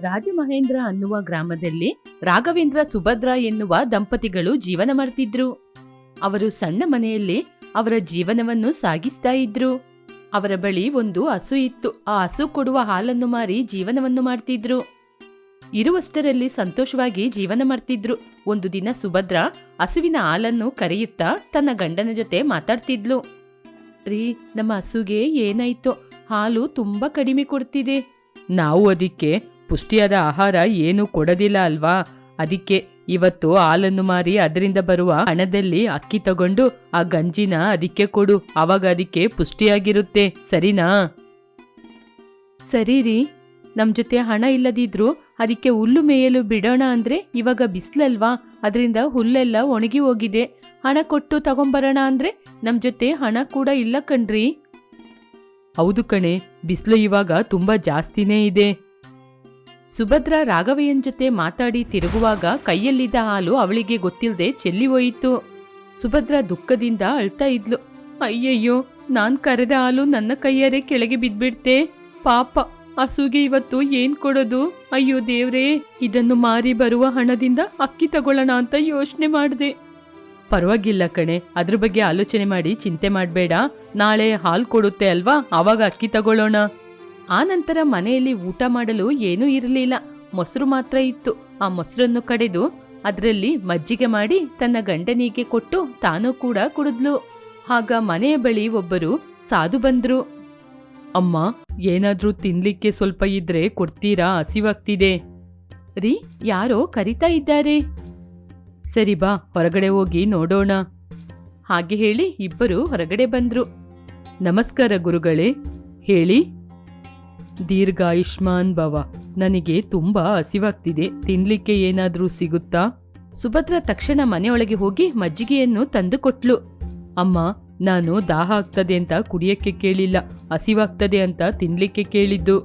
ರಾಜಮಹೇಂದ್ರ ಅನ್ನುವ ಗ್ರಾಮದಲ್ಲಿ ರಾಘವೇಂದ್ರ ಸುಭದ್ರ ಎನ್ನುವ ದಂಪತಿಗಳು ಜೀವನ ಮಾಡ್ತಿದ್ರು. ಅವರು ಸಣ್ಣ ಮನೆಯಲ್ಲಿ ಅವರ ಜೀವನವನ್ನು ಸಾಗಿಸ್ತಾ ಇದ್ರು. ಅವರ ಬಳಿ ಒಂದು ಹಸು ಇತ್ತು. ಆ ಹಸು ಕೊಡುವ ಹಾಲನ್ನು ಮಾರಿ ಜೀವನವನ್ನು ಮಾಡ್ತಿದ್ರು. ಇರುವಷ್ಟರಲ್ಲಿ ಸಂತೋಷವಾಗಿ ಜೀವನ ಮಾಡ್ತಿದ್ರು. ಒಂದು ದಿನ ಸುಭದ್ರ ಹಸುವಿನ ಹಾಲನ್ನು ಕರೆಯುತ್ತಾ ತನ್ನ ಗಂಡನ ಜೊತೆ ಮಾತಾಡ್ತಿದ್ಲು. ರೀ, ನಮ್ಮ ಹಸುಗೆ ಏನಾಯ್ತೋ? ಹಾಲು ತುಂಬಾ ಕಡಿಮೆ ಕೊಡ್ತಿದೆ. ನಾವು ಅದಕ್ಕೆ ಪುಷ್ಟಿಯಾದ ಆಹಾರ ಏನೂ ಕೊಡೋದಿಲ್ಲ ಅಲ್ವಾ? ಅದಕ್ಕೆ ಇವತ್ತು ಹಾಲನ್ನು ಮಾರಿ ಅದರಿಂದ ಬರುವ ಹಣದಲ್ಲಿ ಅಕ್ಕಿ ತಗೊಂಡು ಆ ಗಂಜಿನ ಅದಕ್ಕೆ ಕೊಡು. ಅವಾಗ ಅದಕ್ಕೆ ಪುಷ್ಟಿಯಾಗಿರುತ್ತೆ. ಸರಿನಾ? ಸರಿ ರೀ. ನಮ್ ಜೊತೆ ಹಣ ಇಲ್ಲದಿದ್ರು ಅದಕ್ಕೆ ಹುಲ್ಲು ಮೇಯಲು ಬಿಡೋಣ ಅಂದ್ರೆ ಇವಾಗ ಬಿಸ್ಲಲ್ವಾ? ಅದರಿಂದ ಹುಲ್ಲೆಲ್ಲ ಒಣಗಿ ಹೋಗಿದೆ. ಹಣ ಕೊಟ್ಟು ತಗೊಂಬರೋಣ ಅಂದ್ರೆ ನಮ್ ಜೊತೆ ಹಣ ಕೂಡ ಇಲ್ಲ ಕಣ್ರಿ. ಹೌದು ಕಣೆ. ಬಿಸ್ಲು ಇವಾಗ ತುಂಬಾ ಜಾಸ್ತಿನೇ ಇದೆ. ಸುಭದ್ರ ರಾಘವಯ್ಯನ್ ಜೊತೆ ಮಾತಾಡಿ ತಿರುಗುವಾಗ ಕೈಯಲ್ಲಿದ್ದ ಹಾಲು ಅವಳಿಗೆ ಗೊತ್ತಿಲ್ಲದೆ ಚೆಲ್ಲಿ ಹೋಯಿತು. ಸುಭದ್ರ ದುಃಖದಿಂದ ಅಳ್ತಾ ಇದ್ಲು. ಅಯ್ಯಯ್ಯೋ, ನಾನ್ ಕರೆದ ಹಾಲು ನನ್ನ ಕೈಯರೇ ಕೆಳಗೆ ಬಿದ್ಬಿಡ್ತೆ. ಪಾಪ, ಹಸುಗೆ ಇವತ್ತು ಏನ್ ಕೊಡೋದು? ಅಯ್ಯೋ ದೇವ್ರೇ, ಇದನ್ನು ಮಾರಿ ಬರುವ ಹಣದಿಂದ ಅಕ್ಕಿ ತಗೊಳ್ಳೋಣ ಅಂತ ಯೋಚನೆ ಮಾಡಿದೆ. ಪರವಾಗಿಲ್ಲ ಕಣೆ, ಅದ್ರ ಬಗ್ಗೆ ಆಲೋಚನೆ ಮಾಡಿ ಚಿಂತೆ ಮಾಡಬೇಡ. ನಾಳೆ ಹಾಲು ಕೊಡುತ್ತೆ ಅಲ್ವಾ? ಆವಾಗ ಅಕ್ಕಿ ತಗೊಳ್ಳೋಣ. ಆ ನಂತರ ಮನೆಯಲ್ಲಿ ಊಟ ಮಾಡಲು ಏನೂ ಇರಲಿಲ್ಲ. ಮೊಸರು ಮಾತ್ರ ಇತ್ತು. ಆ ಮೊಸರನ್ನು ಕಡೆದು ಅದರಲ್ಲಿ ಮಜ್ಜಿಗೆ ಮಾಡಿ ತನ್ನ ಗಂಡನಿಗೆ ಕೊಟ್ಟು ತಾನೂ ಕೂಡ ಕುಡಿದ್ಲು. ಆಗ ಮನೆಯ ಬಳಿ ಒಬ್ಬರು ಸಾಧು ಬಂದ್ರು. ಅಮ್ಮ, ಏನಾದ್ರೂ ತಿನ್ಲಿಕ್ಕೆ ಸ್ವಲ್ಪ ಇದ್ರೆ ಕೊಡ್ತೀರಾ? ಹಸಿವಾಗ್ತಿದೆ. ರೀ, ಯಾರೋ ಕರಿತಾ ಇದ್ದಾರೆ. ಸರಿ ಬಾ, ಹೊರಗಡೆ ಹೋಗಿ ನೋಡೋಣ. ಹಾಗೆ ಹೇಳಿ ಇಬ್ಬರು ಹೊರಗಡೆ ಬಂದ್ರು. ನಮಸ್ಕಾರ ಗುರುಗಳೇ, ಹೇಳಿ? ದೀರ್ಘಾಯುಷ್ಮಾನ್ ಭವ. ನನಗೆ ತುಂಬಾ ಹಸಿವಾಗ್ತಿದೆ. ತಿನ್ಲಿಕ್ಕೆ ಏನಾದ್ರೂ ಸಿಗುತ್ತಾ? ಸುಭದ್ರ ತಕ್ಷಣ ಮನೆಯೊಳಗೆ ಹೋಗಿ ಮಜ್ಜಿಗೆಯನ್ನು ತಂದು ಕೊಟ್ಲು ಅಮ್ಮ, ನಾನು ದಾಹ ಆಗ್ತದೆ ಅಂತ ಕುಡಿಯಕ್ಕೆ ಕೇಳಿಲ್ಲ. ಹಸಿವಾಗ್ತದೆ ಅಂತ ತಿನ್ಲಿಕ್ಕೆ ಕೇಳಿದ್ದು.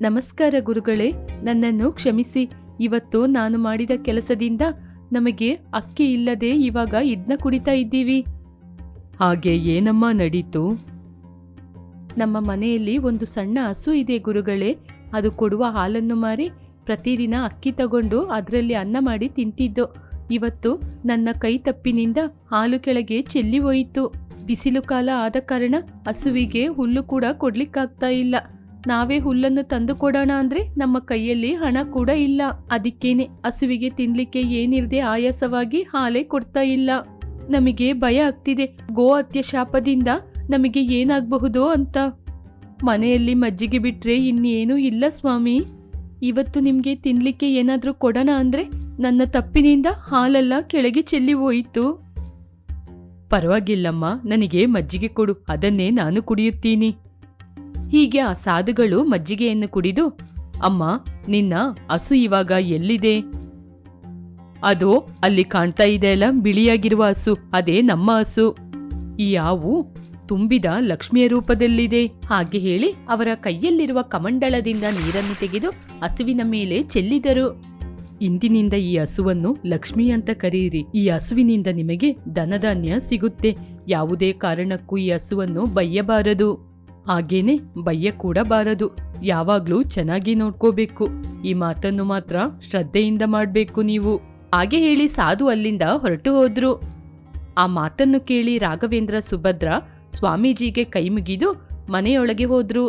ನಮಸ್ಕಾರ ಗುರುಗಳೇ, ನನ್ನನ್ನು ಕ್ಷಮಿಸಿ. ಇವತ್ತು ನಾನು ಮಾಡಿದ ಕೆಲಸದಿಂದ ನಮಗೆ ಅಕ್ಕಿ ಇಲ್ಲದೆ ಇವಾಗ ಇದನ್ನ ಕುಡಿತಾ ಇದ್ದೀವಿ. ಹಾಗೆ ಏನಮ್ಮ ನಡೀತು? ನಮ್ಮ ಮನೆಯಲ್ಲಿ ಒಂದು ಸಣ್ಣ ಹಸು ಇದೆ ಗುರುಗಳೇ, ಅದು ಕೊಡುವ ಹಾಲನ್ನು ಮಾರಿ ಪ್ರತಿದಿನ ಅಕ್ಕಿ ತಗೊಂಡು ಅದರಲ್ಲಿ ಅನ್ನ ಮಾಡಿ ತಿಂತಿದ್ದೋ. ಇವತ್ತು ನನ್ನ ಕೈ ತಪ್ಪಿನಿಂದ ಹಾಲು ಕೆಳಗೆ ಚೆಲ್ಲಿ ಹೋಯಿತು. ಬಿಸಿಲು ಕಾಲ ಆದ ಕಾರಣ ಹಸುವಿಗೆ ಹುಲ್ಲು ಕೂಡ ಕೊಡ್ಲಿಕ್ಕಾಗ್ತಾ ಇಲ್ಲ. ನಾವೇ ಹುಲ್ಲನ್ನು ತಂದು ಕೊಡೋಣ ಅಂದ್ರೆ ನಮ್ಮ ಕೈಯಲ್ಲಿ ಹಣ ಕೂಡ ಇಲ್ಲ. ಅದಕ್ಕೇನೆ ಹಸುವಿಗೆ ತಿನ್ಲಿಕ್ಕೆ ಏನಿರದೆ ಆಯಾಸವಾಗಿ ಹಾಲೇ ಕೊಡ್ತಾ ಇಲ್ಲ. ನಮಗೆ ಭಯ ಆಗ್ತಿದೆ. ಗೋ ಹತ್ಯೆ ಶಾಪದಿಂದ ನಮಗೆ ಏನಾಗಬಹುದೋ ಅಂತ. ಮನೆಯಲ್ಲಿ ಮಜ್ಜಿಗೆ ಬಿಟ್ರೆ ಇನ್ನೇನೂ ಇಲ್ಲ ಸ್ವಾಮಿ. ಇವತ್ತು ನಿಮಗೆ ತಿನ್ನಲಿಕ್ಕೆ ಏನಾದರೂ ಕೊಡೋಣ ಅಂದ್ರೆ ನನ್ನ ತಪ್ಪಿನಿಂದ ಹಾಲೆಲ್ಲ ಕೆಳಗೆ ಚೆಲ್ಲಿ ಹೋಯಿತು. ಪರವಾಗಿಲ್ಲಮ್ಮ, ನನಗೆ ಮಜ್ಜಿಗೆ ಕೊಡು, ಅದನ್ನೇ ನಾನು ಕುಡಿಯುತ್ತೀನಿ. ಹೀಗೆ ಆ ಸಾಧುಗಳು ಮಜ್ಜಿಗೆಯನ್ನು ಕುಡಿದು, ಅಮ್ಮ, ನಿನ್ನ ಹಸು ಇವಾಗ ಎಲ್ಲಿದೆ? ಅದು, ಅಲ್ಲಿ ಕಾಣ್ತಾ ಇದೆ ಅಲ್ಲ, ಬಿಳಿಯಾಗಿರುವ ಹಸು, ಅದೇ ನಮ್ಮ ಹಸು. ಈ ಹಾವು ತುಂಬಿದ ಲಕ್ಷ್ಮಿಯ ರೂಪದಲ್ಲಿದೆ. ಹಾಗೆ ಹೇಳಿ ಅವರ ಕೈಯಲ್ಲಿರುವ ಕಮಂಡಳದಿಂದ ನೀರನ್ನು ತೆಗೆದು ಹಸುವಿನ ಮೇಲೆ ಚೆಲ್ಲಿದರು. ಇಂದಿನಿಂದ ಈ ಹಸುವನ್ನು ಲಕ್ಷ್ಮಿ ಅಂತ ಕರೆಯಿರಿ ಈ ಹಸುವಿನಿಂದ ನಿಮಗೆ ಧನಧಾನ್ಯ ಸಿಗುತ್ತೆ. ಯಾವುದೇ ಕಾರಣಕ್ಕೂ ಈ ಹಸುವನ್ನು ಬಯ್ಯಬಾರದು ಹಾಗೇನೆ ಬಯ್ಯ ಕೂಡ ಬಾರದು ಯಾವಾಗ್ಲೂ ಚೆನ್ನಾಗಿ ನೋಡ್ಕೋಬೇಕು. ಈ ಮಾತನ್ನು ಮಾತ್ರ ಶ್ರದ್ಧೆಯಿಂದ ಮಾಡಬೇಕು ನೀವು. ಹಾಗೆ ಹೇಳಿ ಸಾಧು ಅಲ್ಲಿಂದ ಹೊರಟು ಹೋದ್ರು. ಆ ಮಾತನ್ನು ಕೇಳಿ ರಾಘವೇಂದ್ರ ಸುಭದ್ರ ಸ್ವಾಮೀಜಿಗೆ ಕೈಮುಗಿದು ಮನೆಯೊಳಗೆ ಹೋದ್ರು.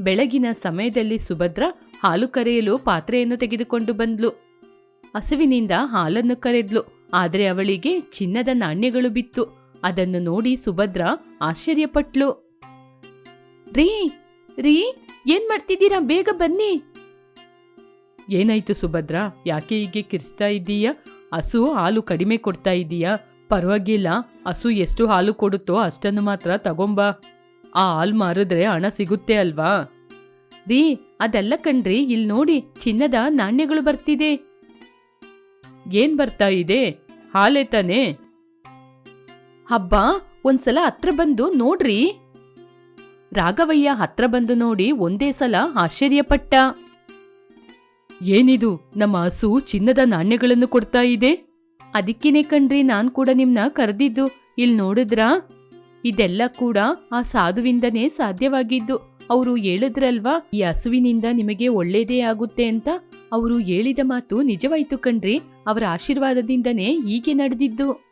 ಬೆಳಗಿನ ಸಮಯದಲ್ಲಿ ಸುಭದ್ರ ಹಾಲು ಕರೆಯಲು ಪಾತ್ರೆಯನ್ನು ತೆಗೆದುಕೊಂಡು ಬಂದ್ಲು. ಹಸುವಿನಿಂದ ಹಾಲನ್ನು ಕರೆದ್ಲು, ಆದರೆ ಅವಳಿಗೆ ಚಿನ್ನದ ನಾಣ್ಯಗಳು ಬಿತ್ತು. ಅದನ್ನು ನೋಡಿ ಸುಭದ್ರ ಆಶ್ಚರ್ಯಪಟ್ಲು. ರೀ ರೀ, ಏನ್ ಮಾಡ್ತಿದ್ದೀರಾ? ಬೇಗ ಬನ್ನಿ. ಏನಾಯ್ತು ಸುಭದ್ರ? ಯಾಕೆ ಹೀಗೆ ಕಿರಿಸ್ತಾ ಇದ್ದೀಯಾ? ಹಸು ಹಾಲು ಕಡಿಮೆ ಕೊಡ್ತಾ ಇದ್ದೀಯಾ? ಪರವಾಗಿಲ್ಲ, ಹಸು ಎಷ್ಟು ಹಾಲು ಕೊಡುತ್ತೋ ಅಷ್ಟನ್ನು ಮಾತ್ರ ತಗೊಂಬ. ಆ ಹಾಲು ಮಾರಿದ್ರೆ ಹಣ ಸಿಗುತ್ತೆ ಅಲ್ವಾ? ದೀ ಅದೆಲ್ಲ ಕಣ್ರಿ ಇಲ್ಲಿ ನೋಡಿ, ಚಿನ್ನದ ನಾಣ್ಯಗಳು ಬರ್ತಿದೆ. ಏನ್ ಬರ್ತಾ ಇದೆ? ಹಾಲೇ ತಾನೆ? ಹಬ್ಬ, ಒಂದ್ಸಲ ಹತ್ರ ಬಂದು ನೋಡ್ರಿ. ರಾಘವಯ್ಯ ಹತ್ರ ಬಂದು ನೋಡಿ ಒಂದೇ ಸಲ ಆಶ್ಚರ್ಯಪಟ್ಟ. ಏನಿದು, ನಮ್ಮ ಹಸು ಚಿನ್ನದ ನಾಣ್ಯಗಳನ್ನು ಕೊಡ್ತಾ ಇದೆ? ಅದಕ್ಕೇನೆ ಕಣ್ರಿ ನಾನ್ ಕೂಡ ನಿಮ್ನ ಕರೆದಿದ್ದು. ಇಲ್ ನೋಡಿದ್ರಾ? ಇದೆಲ್ಲ ಕೂಡ ಆ ಸಾಧುವಿಂದನೇ ಸಾಧ್ಯವಾಗಿದ್ದು. ಅವರು ಹೇಳಿದ್ರಲ್ವಾ, ಈ ಹಸುವಿನಿಂದ ನಿಮಗೆ ಒಳ್ಳೇದೇ ಆಗುತ್ತೆ ಅಂತ? ಅವರು ಹೇಳಿದ ಮಾತು ನಿಜವಾಯ್ತು ಕಣ್ರಿ, ಅವರ ಆಶೀರ್ವಾದದಿಂದನೇ ಹೀಗೆ ನಡೆದಿದ್ದು.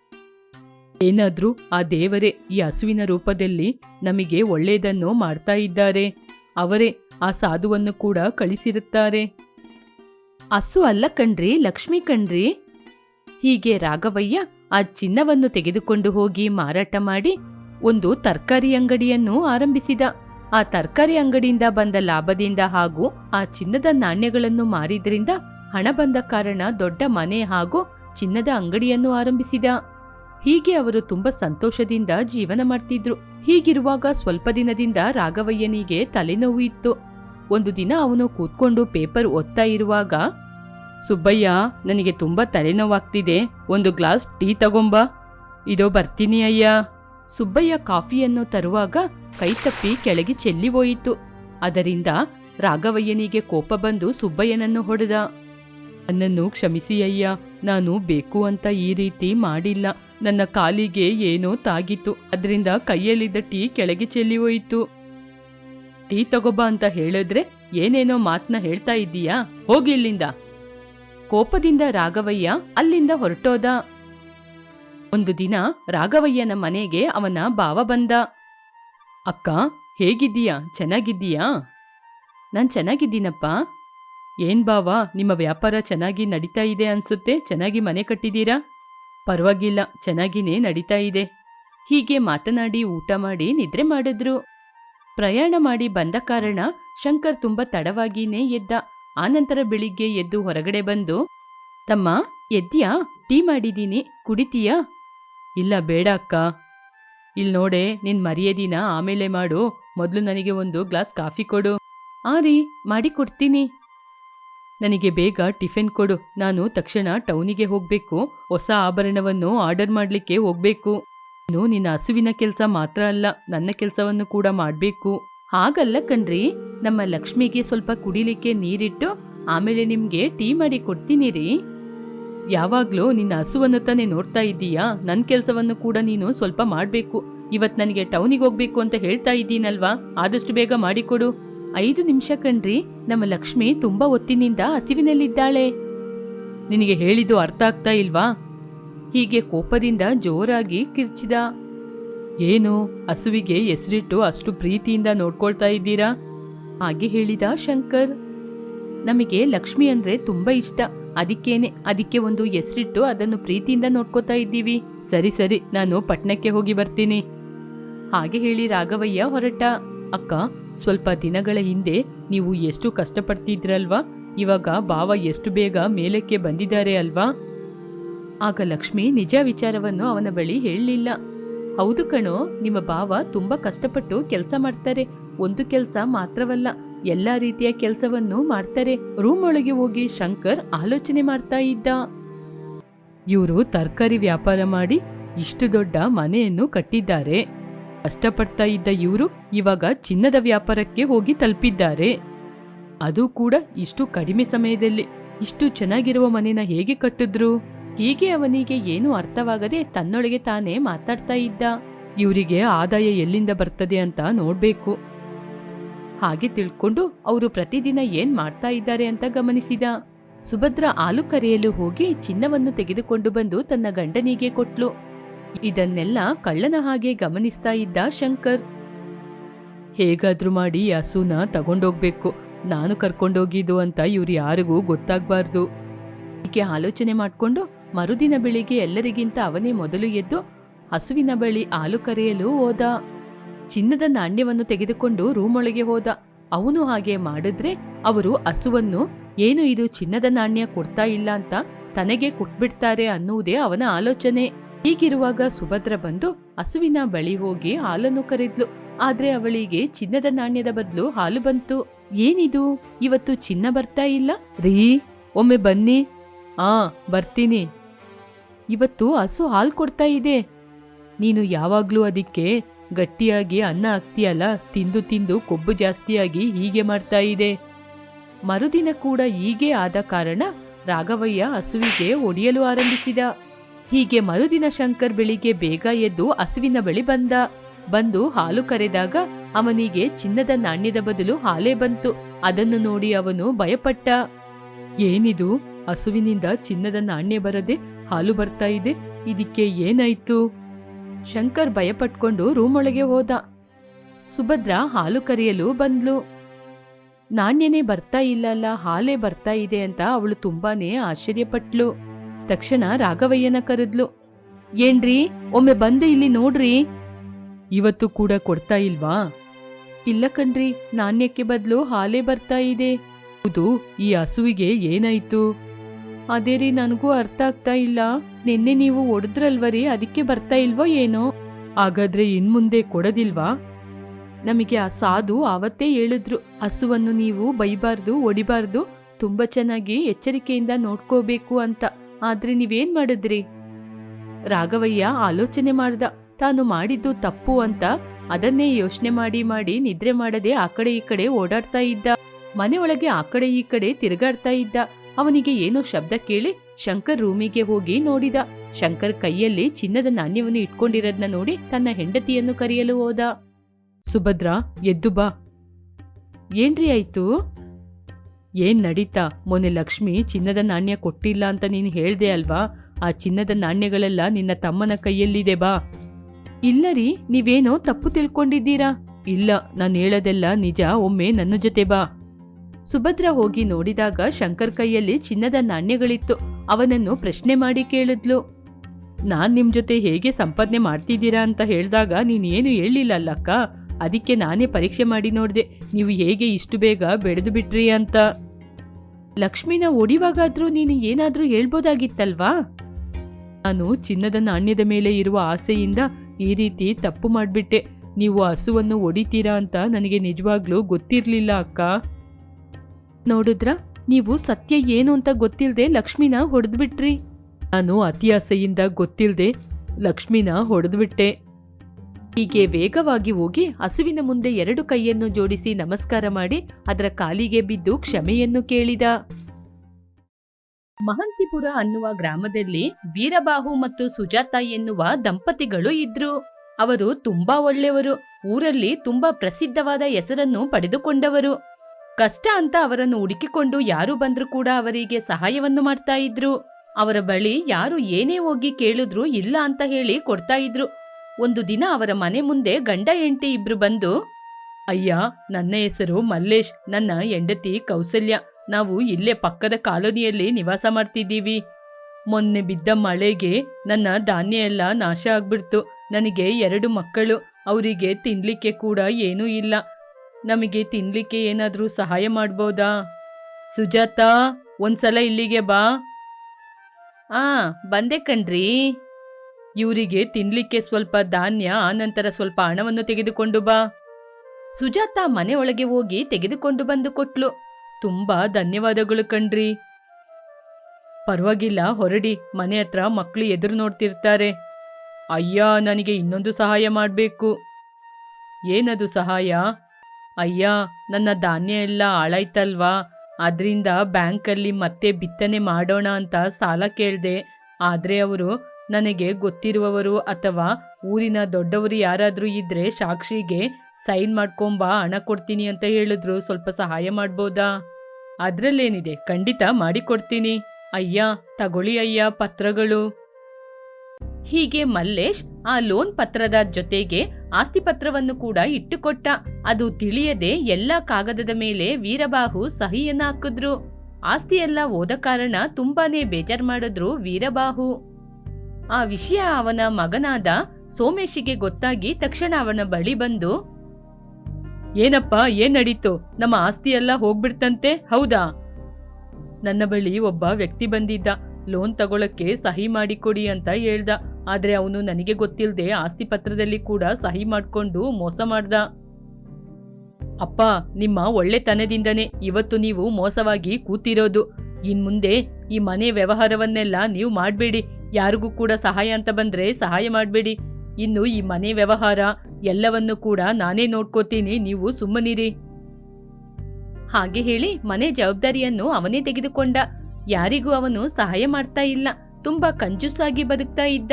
ಏನಾದ್ರೂ ಆ ದೇವರೇ ಈ ಹಸುವಿನ ರೂಪದಲ್ಲಿ ನಮಗೆ ಒಳ್ಳೆಯದನ್ನು ಮಾಡ್ತಾ ಇದ್ದಾರೆ. ಅವರೇ ಆ ಸಾಧುವನ್ನು ಕೂಡ ಕಳಿಸಿರುತ್ತಾರೆ. ಹಸು ಅಲ್ಲ ಕಣ್ರಿ, ಲಕ್ಷ್ಮಿ ಕಣ್ರಿ. ಹೀಗೆ ರಾಘವಯ್ಯ ಆ ಚಿನ್ನವನ್ನು ತೆಗೆದುಕೊಂಡು ಹೋಗಿ ಮಾರಾಟ ಮಾಡಿ ಒಂದು ತರಕಾರಿ ಅಂಗಡಿಯನ್ನು ಆರಂಭಿಸಿದ. ಆ ತರಕಾರಿ ಅಂಗಡಿಯಿಂದ ಬಂದ ಲಾಭದಿಂದ ಹಾಗೂ ಆ ಚಿನ್ನದ ನಾಣ್ಯಗಳನ್ನು ಮಾರಿದ್ರಿಂದ ಹಣ ಬಂದ ಕಾರಣ ದೊಡ್ಡ ಮನೆ ಹಾಗೂ ಚಿನ್ನದ ಅಂಗಡಿಯನ್ನು ಆರಂಭಿಸಿದ. ಹೀಗೆ ಅವರು ತುಂಬಾ ಸಂತೋಷದಿಂದ ಜೀವನ ಮಾಡ್ತಿದ್ರು. ಹೀಗಿರುವಾಗ ಸ್ವಲ್ಪ ದಿನದಿಂದ ರಾಘವಯ್ಯನಿಗೆ ತಲೆನೋವು ಇತ್ತು. ಒಂದು ದಿನ ಅವನು ಕೂತ್ಕೊಂಡು ಪೇಪರ್ ಓದ್ತಾ ಇರುವಾಗ ಸುಬ್ಬಯ್ಯ, ನನಗೆ ತುಂಬಾ ತಲೆನೋವಾಗ್ತಿದೆ. ಒಂದು ಗ್ಲಾಸ್ ಟೀ ತಗೊಂಬ. ಇದೋ ಬರ್ತೀನಿ ಅಯ್ಯ. ಸುಬ್ಬಯ್ಯ ಕಾಫಿಯನ್ನು ತರುವಾಗ ಕೈತಪ್ಪಿ ಕೆಳಗೆ ಚೆಲ್ಲಿ ಹೋಯಿತು. ಅದರಿಂದ ರಾಘವಯ್ಯನಿಗೆ ಕೋಪ ಬಂದು ಸುಬ್ಬಯ್ಯನನ್ನು ಹೊಡೆದ. ನನ್ನನ್ನು ಕ್ಷಮಿಸಿ ಅಯ್ಯ. ನಾನು ಬೇಕು ಅಂತ ಈ ರೀತಿ ಮಾಡಿಲ್ಲ. ನನ್ನ ಕಾಲಿಗೆ ಏನೋ ತಾಗಿತ್ತು. ಅದರಿಂದ ಕೈಯಲ್ಲಿದ್ದ ಟೀ ಕೆಳಗೆ ಚೆಲ್ಲಿ ಹೋಯಿತು. ಟೀ ತಗೋಬಾ ಅಂತ ಹೇಳಿದ್ರೆ ಏನೇನೋ ಮಾತನ್ನ ಹೇಳ್ತಾ ಇದ್ದೀಯಾ? ಹೋಗಿ ಇಲ್ಲಿಂದ. ಕೋಪದಿಂದ ರಾಘವಯ್ಯ ಅಲ್ಲಿಂದ ಹೊರಟೋದ. ಒಂದು ದಿನ ರಾಘವಯ್ಯನ ಮನೆಗೆ ಅವನ ಭಾವ ಬಂದ. ಅಕ್ಕ, ಹೇಗಿದ್ದೀಯಾ? ಚೆನ್ನಾಗಿದ್ದೀಯಾ? ನಾನು ಚೆನ್ನಾಗಿದ್ದೀನಪ್ಪ. ಏನ್ ಬಾವ ನಿಮ್ಮ ವ್ಯಾಪಾರ ಚೆನ್ನಾಗಿ ನಡೀತಾ ಇದೆ ಅನ್ಸುತ್ತೆ? ಚೆನ್ನಾಗಿ ಮನೆ ಕಟ್ಟಿದ್ದೀರಾ? ಪರವಾಗಿಲ್ಲ, ಚೆನ್ನಾಗಿನೇ ನಡೀತಾ ಇದೆ. ಹೀಗೆ ಮಾತನಾಡಿ ಊಟ ಮಾಡಿ ನಿದ್ರೆ ಮಾಡಿದ್ರು. ಪ್ರಯಾಣ ಮಾಡಿ ಬಂದ ಕಾರಣ ಶಂಕರ್ ತುಂಬಾ ತಡವಾಗಿನೇ ಎದ್ದ. ಆನಂತರ ಬೆಳಿಗ್ಗೆ ಎದ್ದು ಹೊರಗಡೆ ಬಂದು, ತಮ್ಮ ಎದ್ಯಾ ಟೀ ಮಾಡಿದ್ದೀನಿ ಕುಡಿತೀಯಾ? ಇಲ್ಲ ಬೇಡ ಅಕ್ಕ. ಇಲ್ಲಿ ನೋಡೆ, ನಿನ್ ಮರ್ಯಾದಿನ ಆಮೇಲೆ ಮಾಡು. ಮೊದಲು ನನಗೆ ಒಂದು ಗ್ಲಾಸ್ ಕಾಫಿ ಕೊಡು. ಆ ರೀ ಮಾಡಿ ಕೊಡ್ತೀನಿ. ನನಗೆ ಬೇಗ ಟಿಫಿನ್ ಕೊಡು. ನಾನು ತಕ್ಷಣ ಟೌನಿಗೆ ಹೋಗ್ಬೇಕು. ಹೊಸ ಆಭರಣವನ್ನು ಆರ್ಡರ್ ಮಾಡಲಿಕ್ಕೆ ಹೋಗ್ಬೇಕು. ಇನ್ನು ನಿನ್ನ ಹಸುವಿನ ಕೆಲಸ ಮಾತ್ರ ಅಲ್ಲ, ನನ್ನ ಕೆಲಸವನ್ನು ಕೂಡ ಮಾಡ್ಬೇಕು. ಹಾಗಲ್ಲ ಕಣ್ರಿ. ನಮ್ಮ ಲಕ್ಷ್ಮಿಗೆ ಸ್ವಲ್ಪ ಕುಡಿಲಿಕ್ಕೆ ನೀರಿಟ್ಟು ಆಮೇಲೆ ನಿಮ್ಗೆ ಟೀ ಮಾಡಿ ಕೊಡ್ತೀನಿ ರೀ. ಯಾವಾಗ್ಲೂ ನಿನ್ನ ಹಸುವನ್ನು ತಾನೇ ನೋಡ್ತಾ ಇದ್ದೀಯಾ? ನನ್ನ ಕೆಲಸವನ್ನು ಕೂಡ ನೀನು ಸ್ವಲ್ಪ ಮಾಡ್ಬೇಕು. ಇವತ್ತು ನನಗೆ ಟೌನಿಗೆ ಹೋಗ್ಬೇಕು ಅಂತ ಹೇಳ್ತಾ ಇದ್ದೀನಲ್ವಾ? ಆದಷ್ಟು ಬೇಗ ಮಾಡಿಕೊಡು ಐದು ನಿಮಿಷ ಕಣ್ರಿ. ನಮ್ಮ ಲಕ್ಷ್ಮಿ ತುಂಬಾ ಹೊತ್ತಿನಿಂದ ಹಸಿವಿನಲ್ಲಿದ್ದಾಳೆ. ನಿನಗೆ ಹೇಳಿದ್ದು ಅರ್ಥ ಆಗ್ತಾ ಇಲ್ವಾ? ಹೀಗೆ ಕೋಪದಿಂದ ಜೋರಾಗಿ ಕಿರ್ಚಿದ ಏನು, ಹಸುವಿಗೆ ಹೆಸರಿಟ್ಟು ಅಷ್ಟು ಪ್ರೀತಿಯಿಂದ ನೋಡ್ಕೊಳ್ತಾ ಇದ್ದೀರಾ? ಹಾಗೆ ಹೇಳಿದ ಶಂಕರ್. ನಮಗೆ ಲಕ್ಷ್ಮಿ ಅಂದ್ರೆ ತುಂಬಾ ಇಷ್ಟ. ಅದಕ್ಕೇನೆ, ಅದಕ್ಕೆ ಒಂದು ಹೆಸರಿಟ್ಟು ಅದನ್ನು ಪ್ರೀತಿಯಿಂದ ನೋಡ್ಕೋತಾ ಇದ್ದೀವಿ. ಸರಿ ಸರಿ, ನಾನು ಪಟ್ಟಣಕ್ಕೆ ಹೋಗಿ ಬರ್ತೀನಿ. ಹಾಗೆ ಹೇಳಿ ರಾಘವಯ್ಯ ಹೊರಟ. ಅಕ್ಕ, ಸ್ವಲ್ಪ ದಿನಗಳ ಹಿಂದೆ ನೀವು ಎಷ್ಟು ಕಷ್ಟಪಡ್ತಿದ್ರಲ್ವಾ? ಇವಾಗ ಭಾವ ಎಷ್ಟು ಬೇಗ ಮೇಲಕ್ಕೆ ಬಂದಿದ್ದಾರೆ ಅಲ್ವಾ? ಆಗ ಲಕ್ಷ್ಮಿ ನಿಜ ವಿಚಾರವನ್ನು ಅವನ ಬಳಿ ಹೇಳಲಿಲ್ಲ. ಹೌದು ಕಣೋ, ನಿಮ್ಮ ಭಾವ ತುಂಬಾ ಕಷ್ಟಪಟ್ಟು ಕೆಲಸ ಮಾಡ್ತಾರೆ. ಒಂದು ಕೆಲಸ ಮಾತ್ರವಲ್ಲ, ಎಲ್ಲಾ ರೀತಿಯ ಕೆಲಸವನ್ನು ಮಾಡ್ತಾರೆ. ರೂಮ್ ಒಳಗೆ ಹೋಗಿ ಶಂಕರ್ ಆಲೋಚನೆ ಮಾಡ್ತಾ ಇದ್ದ. ಇವರು ತರಕಾರಿ ವ್ಯಾಪಾರ ಮಾಡಿ ಇಷ್ಟು ದೊಡ್ಡ ಮನೆಯನ್ನು ಕಟ್ಟಿದ್ದಾರೆ. ಕಷ್ಟಪಡ್ತಾ ಇದ್ದ ಇವರು ಇವಾಗ ಚಿನ್ನದ ವ್ಯಾಪಾರಕ್ಕೆ ಹೋಗಿ ತಲುಪಿದ್ದಾರೆ. ಅದು ಕೂಡ ಇಷ್ಟು ಕಡಿಮೆ ಸಮಯದಲ್ಲಿ, ಇಷ್ಟು ಚೆನ್ನಾಗಿರುವ ಮನೆನ ಹೇಗೆ ಕಟ್ಟಿದ್ರು? ಹೀಗೆ ಅವನಿಗೆ ಏನೂ ಅರ್ಥವಾಗದೆ ತನ್ನೊಳಗೆ ತಾನೇ ಮಾತಾಡ್ತಾ ಇದ್ದ. ಇವರಿಗೆ ಆದಾಯ ಎಲ್ಲಿಂದ ಬರ್ತದೆ ಅಂತ ನೋಡ್ಬೇಕು. ಹಾಗೆ ತಿಳ್ಕೊಂಡು ಅವರು ಪ್ರತಿದಿನ ಏನ್ ಮಾಡ್ತಾ ಇದ್ದಾರೆ ಅಂತ ಗಮನಿಸಿದ. ಸುಭದ್ರ ಹಾಲು ಕರೆಯಲು ಹೋಗಿ ಚಿನ್ನವನ್ನು ತೆಗೆದುಕೊಂಡು ಬಂದು ತನ್ನ ಗಂಡನಿಗೆ ಕೊಟ್ಲು. ಇದನ್ನೆಲ್ಲ ಕಳ್ಳನ ಹಾಗೆ ಗಮನಿಸ್ತಾ ಇದ್ದ ಶಂಕರ್. ಹೇಗಾದ್ರೂ ಮಾಡಿ ಹಸುನ ತಗೊಂಡೋಗ್ಬೇಕು. ನಾನು ಕರ್ಕೊಂಡೋಗಿದ್ದು ಅಂತ ಇವ್ರು ಯಾರಿಗೂ ಗೊತ್ತಾಗ್ಬಾರ್ದು. ಹೀಗೆ ಆಲೋಚನೆ ಮಾಡ್ಕೊಂಡು ಮರುದಿನ ಬೆಳಿಗ್ಗೆ ಎಲ್ಲರಿಗಿಂತ ಅವನೇ ಮೊದಲು ಎದ್ದು ಹಸುವಿನ ಬಳಿ ಹಾಲು ಕರೆಯಲು ಹೋದ. ಚಿನ್ನದ ನಾಣ್ಯವನ್ನು ತೆಗೆದುಕೊಂಡು ರೂಮ್ ಒಳಗೆ ಹೋದ. ಅವನು ಹಾಗೆ ಮಾಡಿದ್ರೆ ಅವರು ಹಸುವನ್ನು, ಏನು ಇದು ಚಿನ್ನದ ನಾಣ್ಯ ಕೊಡ್ತಾ ಇಲ್ಲ ಅಂತ ತನಗೆ ಕೊಟ್ಬಿಡ್ತಾರೆ ಅನ್ನುವುದೇ ಅವನ ಆಲೋಚನೆ. ಹೀಗಿರುವಾಗ ಸುಭದ್ರ ಬಂದು ಹಸುವಿನ ಬಳಿ ಹೋಗಿ ಹಾಲನ್ನು ಕರೆದ್ಲು. ಆದ್ರೆ ಅವಳಿಗೆ ಚಿನ್ನದ ನಾಣ್ಯದ ಬದಲು ಹಾಲು ಬಂತು. ಏನಿದು? ಇವತ್ತು ಚಿನ್ನ ಬರ್ತಾ ಇಲ್ಲ? ರೀ, ಒಮ್ಮೆ ಬನ್ನಿ. ಆ, ಬರ್ತೀನಿ. ಇವತ್ತು ಹಸು ಹಾಲು ಕೊಡ್ತಾ ಇದೆ. ನೀನು ಯಾವಾಗ್ಲೂ ಅದಕ್ಕೆ ಗಟ್ಟಿಯಾಗಿ ಅನ್ನ ಹಾಕ್ತೀಯಲ್ಲ, ತಿಂದು ತಿಂದು ಕೊಬ್ಬು ಜಾಸ್ತಿಯಾಗಿ ಹೀಗೆ ಮಾಡ್ತಾ ಇದೆ. ಮರುದಿನ ಕೂಡ ಹೀಗೆ ಆದ ಕಾರಣ ರಾಘವಯ್ಯ ಹಸುವಿಗೆ ಒಡೆಯಲು ಆರಂಭಿಸಿದ. ಹೀಗೆ ಮರುದಿನ ಶಂಕರ್ ಬೆಳಿಗ್ಗೆ ಬೇಗ ಎದ್ದು ಹಸುವಿನ ಬಳಿ ಬಂದ. ಬಂದು ಹಾಲು ಕರೆದಾಗ ಅವನಿಗೆ ಚಿನ್ನದ ನಾಣ್ಯದ ಬದಲು ಹಾಲೇ ಬಂತು. ಅದನ್ನು ನೋಡಿ ಅವನು ಭಯಪಟ್ಟ. ಏನಿದು? ಹಸುವಿನಿಂದ ಚಿನ್ನದ ನಾಣ್ಯ ಬರದೆ ಹಾಲು ಬರ್ತಾ ಇದೆ. ಇದಕ್ಕೆ ಏನಾಯ್ತು? ಶಂಕರ್ ಭಯಪಟ್ಕೊಂಡು ರೂಮ್ ಒಳಗೆ ಹೋದ. ಸುಭದ್ರ ಹಾಲು ಕರೆಯಲು ಬಂದ್ಲು. ನಾಣ್ಯನೇ ಬರ್ತಾ ಇಲ್ಲಲ್ಲ, ಹಾಲೇ ಬರ್ತಾ ಇದೆ ಅಂತ ಅವಳು ತುಂಬಾನೇ ಆಶ್ಚರ್ಯಪಟ್ಲು. ತಕ್ಷಣ ರಾಘವಯ್ಯನ ಕರೆದ್ಲು. ಏನ್ರಿ, ಒಮ್ಮೆ ಬಂದು ಇಲ್ಲಿ ನೋಡ್ರಿ. ಇವತ್ತು ಕೂಡ ಕೊಡ್ತಾ ಇಲ್ವಾ? ಇಲ್ಲ ಕಣ್ರಿ, ನಾಣ್ಯಕ್ಕೆ ಬದಲು ಹಾಲೇ ಬರ್ತಾ ಇದೆ. ಹೌದು ಈ ಹಸುವಿಗೆ ಏನಾಯ್ತು? ಅದೇ ರೀ, ನನಗೂ ಅರ್ಥ ಆಗ್ತಾ ಇಲ್ಲ. ನಿನ್ನೆ ನೀವು ಒಡೆದ್ರಲ್ವರಿ ಅದಕ್ಕೆ ಬರ್ತಾ ಇಲ್ವೋ ಏನೋ? ಹಾಗಾದ್ರೆ ಇನ್ಮುಂದೆ ಕೊಡೋದಿಲ್ವಾ? ನಮಗೆ ಆ ಸಾಧು ಅವತ್ತೇ ಹೇಳಿದ್ರು, ಹಸುವನ್ನು ನೀವು ಬೈಬಾರ್ದು, ಒಡಿಬಾರ್ದು, ತುಂಬಾ ಚೆನ್ನಾಗಿ ಎಚ್ಚರಿಕೆಯಿಂದ ನೋಡ್ಕೋಬೇಕು ಅಂತ. ಆದ್ರೆ ನೀವೇನ್ ಮಾಡಿದ್ರಿ? ರಾಘವಯ್ಯ ಆಲೋಚನೆ ಮಾಡ್ದ, ತಾನು ಮಾಡಿದ್ದು ತಪ್ಪು ಅಂತ. ಅದನ್ನೇ ಯೋಚನೆ ಮಾಡಿ ಮಾಡಿ ನಿದ್ರೆ ಮಾಡದೆ ಆ ಕಡೆ ಈ ಕಡೆ ಓಡಾಡ್ತಾ ಇದ್ದ. ಮನೆಯೊಳಗೆ ಆ ಕಡೆ ಈ ಕಡೆ ತಿರುಗಾಡ್ತಾ ಇದ್ದ. ಅವನಿಗೆ ಏನೋ ಶಬ್ದ ಕೇಳಿ ಶಂಕರ್ ರೂಮಿಗೆ ಹೋಗಿ ನೋಡಿದ. ಶಂಕರ್ ಕೈಯಲ್ಲಿ ಚಿನ್ನದ ನಾಣ್ಯವನ್ನು ಇಟ್ಕೊಂಡಿರೋದ್ನ ನೋಡಿ ತನ್ನ ಹೆಂಡತಿಯನ್ನು ಕರೆಯಲು ಹೋದ. ಸುಭದ್ರ, ಎದ್ದು ಬಾ. ಏನ್ರಿ ಆಯ್ತು? ಏನ್ ನಡೀತಾ? ಮೊನ್ನೆ ಲಕ್ಷ್ಮಿ ಚಿನ್ನದ ನಾಣ್ಯ ಕೊಟ್ಟಿಲ್ಲ ಅಂತ ನೀನು ಹೇಳ್ದೆ ಅಲ್ವಾ? ಆ ಚಿನ್ನದ ನಾಣ್ಯಗಳೆಲ್ಲ ನಿನ್ನ ತಮ್ಮನ ಕೈಯಲ್ಲಿದೆ ಬಾ. ಇಲ್ಲ ರೀ, ನೀವೇನೋ ತಪ್ಪು ತಿಳ್ಕೊಂಡಿದ್ದೀರಾ? ಇಲ್ಲ, ನಾನು ಹೇಳೋದೆಲ್ಲ ನಿಜ, ಒಮ್ಮೆ ನನ್ನ ಜೊತೆ ಬಾ. ಸುಭದ್ರ ಹೋಗಿ ನೋಡಿದಾಗ ಶಂಕರ್ ಕೈಯಲ್ಲಿ ಚಿನ್ನದ ನಾಣ್ಯಗಳಿತ್ತು. ಅವನನ್ನು ಪ್ರಶ್ನೆ ಮಾಡಿ ಕೇಳಿದ್ಲು. ನಾನ್ ನಿಮ್ ಜೊತೆ ಹೇಗೆ ಸಂಪಾದನೆ ಮಾಡ್ತಿದ್ದೀರಾ ಅಂತ ಹೇಳಿದಾಗ ನೀನು ಏನು ಹೇಳಿಲ್ಲ ಅಲ್ಲಕ್ಕ ಅದಕ್ಕೆ ನಾನೇ ಪರೀಕ್ಷೆ ಮಾಡಿ ನೋಡಿದೆ. ನೀವು ಹೇಗೆ ಇಷ್ಟು ಬೇಗ ಬೆಳೆದು ಬಿಟ್ರಿ ಅಂತ. ಲಕ್ಷ್ಮಿನ ಒಡಿವಾಗಾದ್ರೂ ನೀನು ಏನಾದರೂ ಹೇಳ್ಬೋದಾಗಿತ್ತಲ್ವಾ? ನಾನು ಚಿನ್ನದ ನಾಣ್ಯದ ಮೇಲೆ ಇರುವ ಆಸೆಯಿಂದ ಈ ರೀತಿ ತಪ್ಪು ಮಾಡ್ಬಿಟ್ಟೆ. ನೀವು ಹಸುವನ್ನು ಒಡಿತೀರಾ ಅಂತ ನನಗೆ ನಿಜವಾಗ್ಲೂ ಗೊತ್ತಿರಲಿಲ್ಲ ಅಕ್ಕ. ನೋಡಿದ್ರ ನೀವು ಸತ್ಯ ಏನು ಅಂತ ಗೊತ್ತಿಲ್ಲದೆ ಲಕ್ಷ್ಮಿನ ಹೊಡೆದ್ಬಿಟ್ರಿ. ನಾನು ಅತಿಯಾಸೆಯಿಂದ ಗೊತ್ತಿಲ್ಲದೆ ಲಕ್ಷ್ಮಿನ ಹೊಡೆದ್ಬಿಟ್ಟೆ. ಹೀಗೆ ವೇಗವಾಗಿ ಹೋಗಿ ಹಸುವಿನ ಮುಂದೆ ಎರಡು ಕೈಯನ್ನು ಜೋಡಿಸಿ ನಮಸ್ಕಾರ ಮಾಡಿ ಅದರ ಕಾಲಿಗೆ ಬಿದ್ದು ಕ್ಷಮೆಯನ್ನು ಕೇಳಿದ. ಮಹಂತಿಪುರ ಅನ್ನುವ ಗ್ರಾಮದಲ್ಲಿ ವೀರಬಾಹು ಮತ್ತು ಸುಜಾತ ಎನ್ನುವ ದಂಪತಿಗಳು ಇದ್ರು. ಅವರು ತುಂಬಾ ಒಳ್ಳೆಯವರು, ಊರಲ್ಲಿ ತುಂಬಾ ಪ್ರಸಿದ್ಧವಾದ ಹೆಸರನ್ನು ಪಡೆದುಕೊಂಡವರು. ಕಷ್ಟ ಅಂತ ಅವರನ್ನು ಹುಡುಕಿಕೊಂಡು ಯಾರು ಬಂದ್ರೂ ಕೂಡ ಅವರಿಗೆ ಸಹಾಯವನ್ನು ಮಾಡ್ತಾ ಇದ್ರು. ಅವರ ಬಳಿ ಯಾರು ಏನೇ ಹೋಗಿ ಕೇಳಿದ್ರು ಇಲ್ಲ ಅಂತ ಹೇಳಿ ಕೊಡ್ತಾ ಇದ್ರು. ಒಂದು ದಿನ ಅವರ ಮನೆ ಮುಂದೆ ಗಂಡ ಹೆಂಡತಿ ಇಬ್ರು ಬಂದು, ಅಯ್ಯ, ನನ್ನ ಹೆಸರು ಮಲ್ಲೇಶ್, ನನ್ನ ಹೆಂಡತಿ ಕೌಸಲ್ಯ. ನಾವು ಇಲ್ಲೇ ಪಕ್ಕದ ಕಾಲೋನಿಯಲ್ಲಿ ನಿವಾಸ ಮಾಡ್ತಿದ್ದೀವಿ. ಮೊನ್ನೆ ಬಿದ್ದ ಮಳೆಗೆ ನನ್ನ ಧಾನ್ಯ ಎಲ್ಲ ನಾಶ ಆಗ್ಬಿಡ್ತು. ನನಗೆ ಎರಡು ಮಕ್ಕಳು. ಅವರಿಗೆ ತಿನ್ಲಿಕ್ಕೆ ಕೂಡ ಏನೂ ಇಲ್ಲ. ನಮಗೆ ತಿನ್ಲಿಕ್ಕೆ ಏನಾದರೂ ಸಹಾಯ ಮಾಡ್ಬೋದಾ? ಸುಜಾತ, ಒಂದ್ಸಲ ಇಲ್ಲಿಗೆ ಬಾ. ಆ, ಬಂದೆ ಕಣ್ರಿ. ಇವರಿಗೆ ತಿನ್ಲಿಕ್ಕೆ ಸ್ವಲ್ಪ ಧಾನ್ಯ, ಆನಂತರ ಸ್ವಲ್ಪ ಹಣವನ್ನು ತೆಗೆದುಕೊಂಡು ಬಾ. ಸುಜಾತ ಮನೆ ಒಳಗೆ ಹೋಗಿ ತೆಗೆದುಕೊಂಡು ಬಂದು ಕೊಟ್ಲು. ತುಂಬಾ ಧನ್ಯವಾದಗಳು ಕಣ್ರಿ. ಪರವಾಗಿಲ್ಲ, ಹೊರಡಿ. ಮನೆ ಹತ್ರ ಮಕ್ಕಳು ಎದುರು ನೋಡ್ತಿರ್ತಾರೆ. ಅಯ್ಯ, ನನಗೆ ಇನ್ನೊಂದು ಸಹಾಯ ಮಾಡಬೇಕು. ಏನದು ಸಹಾಯ? ಅಯ್ಯ, ನನ್ನ ಧಾನ್ಯ ಎಲ್ಲ ಹಾಳಾಯ್ತಲ್ವಾ? ಅದರಿಂದ ಬ್ಯಾಂಕಲ್ಲಿ ಮತ್ತೆ ಬಿತ್ತನೆ ಮಾಡೋಣ ಅಂತ ಸಾಲ ಕೇಳಿದೆ, ಆದರೆ ಅವರು ನನಗೆ ಗೊತ್ತಿರುವವರು ಅಥವಾ ಊರಿನ ದೊಡ್ಡವರು ಯಾರಾದರೂ ಇದ್ರೆ ಸಾಕ್ಷಿಗೆ ಸೈನ್ ಮಾಡ್ಕೊಂಬಾ ಹಣ ಕೊಡ್ತೀನಿ ಅಂತ ಹೇಳಿದ್ರು, ಸ್ವಲ್ಪ ಸಹಾಯ ಮಾಡ್ಬೋದಾ? ಅದರಲ್ಲೇನಿದೆ, ಖಂಡಿತ ಮಾಡಿಕೊಡ್ತೀನಿ ಅಯ್ಯ, ತಗೊಳ್ಳಿ ಅಯ್ಯ ಪತ್ರಗಳು. ಹೀಗೆ ಮಲ್ಲೇಶ್ ಆ ಲೋನ್ ಪತ್ರದ ಜೊತೆಗೆ ಆಸ್ತಿ ಪತ್ರವನ್ನು ಕೂಡ ಇಟ್ಟುಕೊಟ್ಟ. ಅದು ತಿಳಿಯದೆ ಎಲ್ಲ ಕಾಗದದ ಮೇಲೆ ವೀರಬಾಹು ಸಹಿಯನ್ನ ಹಾಕಿದ್ರು. ಆಸ್ತಿ ಎಲ್ಲ ಓದ ಕಾರಣ ತುಂಬಾನೇ ಬೇಜಾರ್ ಮಾಡಿದ್ರು ವೀರಬಾಹು. ಆ ವಿಷಯ ಅವನ ಮಗನಾದ ಸೋಮೇಶಿಗೆ ಗೊತ್ತಾಗಿ ತಕ್ಷಣ ಅವನ ಬಳಿ ಬಂದು, ಏನಪ್ಪ, ಏನ್ ನಡೀತು? ನಮ್ಮ ಆಸ್ತಿ ಎಲ್ಲ ಹೋಗ್ಬಿಡ್ತಂತೆ, ಹೌದಾ? ನನ್ನ ಬಳಿ ಒಬ್ಬ ವ್ಯಕ್ತಿ ಬಂದಿದ್ದ. ಲೋನ್ ತಗೊಳಕ್ಕೆ ಸಹಿ ಮಾಡಿಕೊಡಿ ಅಂತ ಹೇಳ್ದ. ಆದ್ರೆ ಅವನು ನನಗೆ ಗೊತ್ತಿಲ್ಲದೆ ಆಸ್ತಿ ಪತ್ರದಲ್ಲಿ ಕೂಡ ಸಹಿ ಮಾಡ್ಕೊಂಡು ಮೋಸ ಮಾಡ್ದ. ಅಪ್ಪ, ನಿಮ್ಮ ಒಳ್ಳೆತನದಿಂದನೇ ಇವತ್ತು ನೀವು ಮೋಸವಾಗಿ ಕೂತಿರೋದು. ಇನ್ಮುಂದೆ ಈ ಮನೆ ವ್ಯವಹಾರವನ್ನೆಲ್ಲ ನೀವು ಮಾಡಬೇಡಿ. ಯಾರಿಗೂ ಕೂಡ ಸಹಾಯ ಅಂತ ಬಂದ್ರೆ ಸಹಾಯ ಮಾಡಬೇಡಿ. ಇನ್ನು ಈ ಮನೆ ವ್ಯವಹಾರ ಎಲ್ಲವನ್ನೂ ಕೂಡ ನಾನೇ ನೋಡ್ಕೋತೀನಿ, ನೀವು ಸುಮ್ಮನಿರಿ. ಹಾಗೆ ಹೇಳಿ ಮನೆ ಜವಾಬ್ದಾರಿಯನ್ನು ಅವನೇ ತೆಗೆದುಕೊಂಡ. ಯಾರಿಗೂ ಅವನು ಸಹಾಯ ಮಾಡ್ತಾ ಇಲ್ಲ. ತುಂಬಾ ಕಂಜುಸಾಗಿ ಬದುಕ್ತಾ ಇದ್ದ.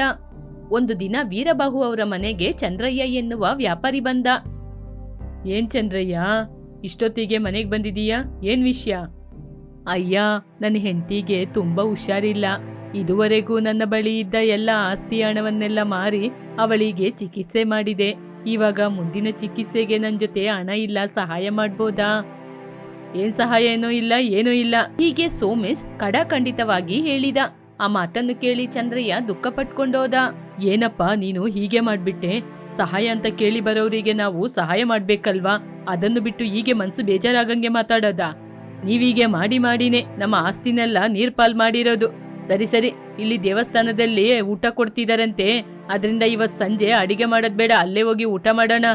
ಒಂದು ದಿನ ವೀರಬಾಹು ಅವರ ಮನೆಗೆ ಚಂದ್ರಯ್ಯ ಎನ್ನುವ ವ್ಯಾಪಾರಿ ಬಂದ. ಏನ್ ಚಂದ್ರಯ್ಯ? ಇಷ್ಟೊತ್ತಿಗೆ ಮನೆಗೆ ಬಂದಿದೀಯಾ? ಏನ್ ವಿಷಯ? ಅಯ್ಯ, ನನ್ನ ಹೆಂಡತಿಗೆ ತುಂಬಾ ಹುಷಾರಿಲ್ಲ. ಇದುವರೆಗೂ ನನ್ನ ಬಳಿ ಇದ್ದ ಎಲ್ಲ ಆಸ್ತಿ ಹಣವನ್ನೆಲ್ಲ ಮಾರಿ ಅವಳಿಗೆ ಚಿಕಿತ್ಸೆ ಮಾಡಿದೆ. ಇವಾಗ ಮುಂದಿನ ಚಿಕಿತ್ಸೆಗೆ ನನ್ನ ಜೊತೆ ಹಣ ಇಲ್ಲ, ಸಹಾಯ ಮಾಡ್ಬೋದಾ? ಏನ್ ಸಹಾಯ ಏನೂ ಇಲ್ಲ ಏನೂ ಇಲ್ಲ. ಹೀಗೆ ಸೋಮೇಶ್ ಕಡಾಖಂಡಿತವಾಗಿ ಹೇಳಿದ. ಆ ಮಾತನ್ನು ಕೇಳಿ ಚಂದ್ರಯ್ಯ ದುಃಖ ಪಟ್ಕೊಂಡೋದ ಏನಪ್ಪ, ನೀನು ಹೀಗೆ ಮಾಡ್ಬಿಟ್ಟೆ? ಸಹಾಯ ಅಂತ ಕೇಳಿ ಬರೋರಿಗೆ ನಾವು ಸಹಾಯ ಮಾಡ್ಬೇಕಲ್ವಾ? ಅದನ್ನು ಬಿಟ್ಟು ಹೀಗೆ ಮನ್ಸು ಬೇಜಾರಾಗಂಗೆ ಮಾತಾಡೋದ? ನೀವೀಗೆ ಮಾಡಿ ಮಾಡಿನೇ ನಮ್ಮ ಆಸ್ತಿನೆಲ್ಲ ನೀರ್ ಪಾಲ್ ಮಾಡಿರೋದು. ಸರಿ ಸರಿ, ಇಲ್ಲಿ ದೇವಸ್ಥಾನದಲ್ಲಿ ಊಟ ಕೊಡ್ತಿದಾರಂತೆ. ಅದರಿಂದ ಇವತ್ ಸಂಜೆ ಅಡಿಗೆ ಮಾಡೋದ್ ಬೇಡ, ಅಲ್ಲೇ ಹೋಗಿ ಊಟ ಮಾಡೋಣ.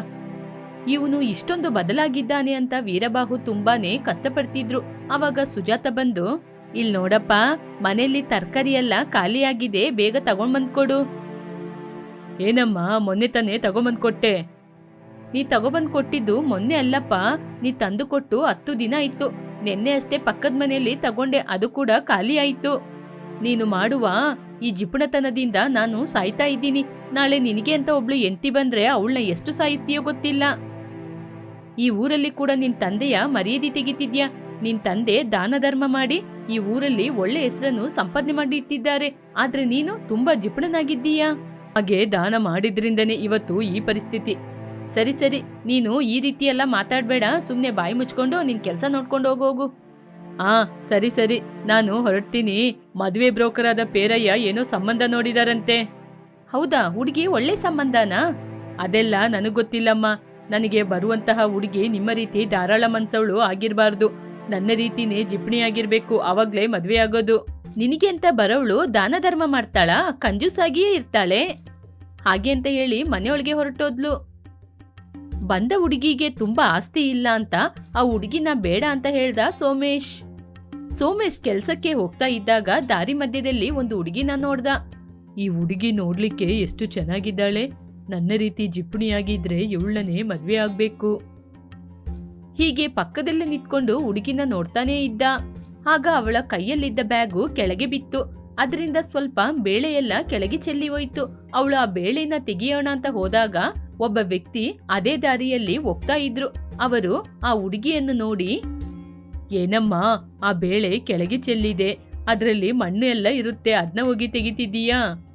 ಇವನು ಇಷ್ಟೊಂದು ಬದಲಾಗಿದ್ದಾನೆ ಅಂತ ವೀರಬಾಹು ತುಂಬಾನೇ ಕಷ್ಟಪಡ್ತಿದ್ರು. ಅವಾಗ ಸುಜಾತ ಬಂದು, ಇಲ್ ನೋಡಪ್ಪ, ಮನೆಯಲ್ಲಿ ತರಕಾರಿ ಎಲ್ಲ ಖಾಲಿಯಾಗಿದೆ, ಬೇಗ ತಗೊಂಡ್ಬಂದ್ ಕೊಡು ಏನಮ್ಮ, ಮೊನ್ನೆ ತಾನೇ ತಗೊಂಬಂದ್ ಕೊಟ್ಟೆ ನೀ ತಗೊಬಂದ್ ಕೊಟ್ಟಿದ್ದು ಮೊನ್ನೆ ಅಲ್ಲಪ್ಪ, ನೀ ತಂದು ಕೊಟ್ಟು ಹತ್ತು ದಿನ ಆಯ್ತು. ನಿನ್ನೆ ಅಷ್ಟೇ ಪಕ್ಕದ ಮನೆಯಲ್ಲಿ ತಗೊಂಡೆ, ಅದು ಕೂಡ ಖಾಲಿ ಆಯ್ತು. ನೀನು ಮಾಡುವ ಈ ಜಿಪುಣತನದಿಂದ ನಾನು ಸಾಯ್ತಾ ಇದ್ದೀನಿ. ನಾಳೆ ನಿನಗೆ ಅಂತ ಒಬ್ಳು ಎಂಟಿ ಬಂದ್ರೆ, ಅವಳನ್ನ ಎಷ್ಟು ಸಾಯಿಸ್ತೀಯೋ ಗೊತ್ತಿಲ್ಲ. ಈ ಊರಲ್ಲಿ ಕೂಡ ನಿನ್ ತಂದೆಯ ಮರ್ಯಾದೆ ತೆಗಿತಿದ್ಯಾ? ನಿನ್ ತಂದೆ ದಾನ ಧರ್ಮ ಮಾಡಿ ಈ ಊರಲ್ಲಿ ಒಳ್ಳೆ ಹೆಸರನ್ನು ಸಂಪಾದನೆ ಮಾಡಿ ಇಟ್ಟಿದ್ದಾರೆ ಆದ್ರೆ ನೀನು ತುಂಬಾ ಜಿಪುಣನಾಗಿದ್ದೀಯಾ? ಹಾಗೆ ದಾನ ಮಾಡಿದ್ರಿಂದನೇ ಇವತ್ತು ಈ ಪರಿಸ್ಥಿತಿ. ಸರಿ ಸರಿ. ನೀನು ಈ ರೀತಿ ಎಲ್ಲ ಮಾತಾಡ್ಬೇಡ. ಸುಮ್ನೆ ಬಾಯಿ ಮುಚ್ಕೊಂಡು ನಿನ್ ಕೆಲ್ಸ ನೋಡ್ಕೊಂಡು ಹೋಗೋಗು. ಆ, ಸರಿ ಸರಿ. ನಾನು ಹೊರಡ್ತೀನಿ. ಮದುವೆ ಬ್ರೋಕರ್ ಆದ ಪೇರಯ್ಯ ಏನೋ ಸಂಬಂಧ ನೋಡಿದಾರಂತೆ. ಹೌದಾ? ಹುಡುಗಿ ಒಳ್ಳೆ ಸಂಬಂಧನಾ? ಅದೆಲ್ಲ ನನಗ್ ಗೊತ್ತಿಲ್ಲಮ್ಮ. ನನಗೆ ಬರುವಂತಹ ಹುಡುಗಿ ನಿಮ್ಮ ರೀತಿ ಧಾರಾಳ ಮನ್ಸವಳು ಆಗಿರಬಾರ್ದು. ನನ್ನ ರೀತಿನೇ ಜಿಪ್ಣಿ ಆಗಿರ್ಬೇಕು ಅವಾಗ್ಲೇ ಮದ್ವೆ ಆಗೋದು. ನಿನಗೆ ಅಂತ ಬರೋವಳು ದಾನ ಧರ್ಮ ಮಾಡ್ತಾಳ? ಕಂಜೂಸಾಗಿಯೇ ಇರ್ತಾಳೆ. ಹಾಗೆ ಅಂತ ಹೇಳಿ ಮನೆಯೊಳಗೆ ಹೊರಟೋದ್ಲು. ಬಂದ ಹುಡುಗಿಗೆ ತುಂಬಾ ಆಸ್ತಿ ಇಲ್ಲ ಅಂತ ಆ ಹುಡುಗಿನ ಬೇಡ ಅಂತ ಹೇಳ್ದ ಸೋಮೇಶ್. ಸೋಮೇಶ್ ಕೆಲ್ಸಕ್ಕೆ ಹೋಗ್ತಾ ಇದ್ದಾಗ ದಾರಿ ಮಧ್ಯದಲ್ಲಿ ಒಂದು ಹುಡುಗಿನ ನೋಡ್ದ. ಈ ಹುಡುಗಿ ನೋಡ್ಲಿಕ್ಕೆ ಎಷ್ಟು ಚೆನ್ನಾಗಿದ್ದಾಳೆ. ನನ್ನ ರೀತಿ ಜಿಪುಣಿಯಾಗಿದ್ರೆ ಇವಳನ್ನೇ ಮದುವೆ ಆಗ್ಬೇಕು. ಹೀಗೆ ಪಕ್ಕದಲ್ಲೇ ನಿಂತ್ಕೊಂಡು ಹುಡುಗಿನ ನೋಡ್ತಾನೇ ಇದ್ದ. ಆಗ ಅವಳ ಕೈಯಲ್ಲಿದ್ದ ಬ್ಯಾಗು ಕೆಳಗೆ ಬಿತ್ತು. ಅದರಿಂದ ಸ್ವಲ್ಪ ಬೇಳೆ ಎಲ್ಲ ಕೆಳಗೆ ಚೆಲ್ಲಿ ಹೋಯಿತು. ಅವಳು ಆ ಬೇಳೆನ ತೆಗೆಯೋಣ ಅಂತ ಹೋದಾಗ ಒಬ್ಬ ವ್ಯಕ್ತಿ ಅದೇ ದಾರಿಯಲ್ಲಿ ಹೋಗ್ತಾ ಇದ್ರು. ಅವರು ಆ ಹುಡುಗಿಯನ್ನು ನೋಡಿ, ಏನಮ್ಮ, ಆ ಬೇಳೆ ಕೆಳಗೆ ಚೆಲ್ಲಿದೆ. ಅದರಲ್ಲಿ ಮಣ್ಣು ಎಲ್ಲ ಇರುತ್ತೆ. ಅದನ್ನ ಹೋಗಿ ತೆಗಿತಿದ್ದೀಯಾ?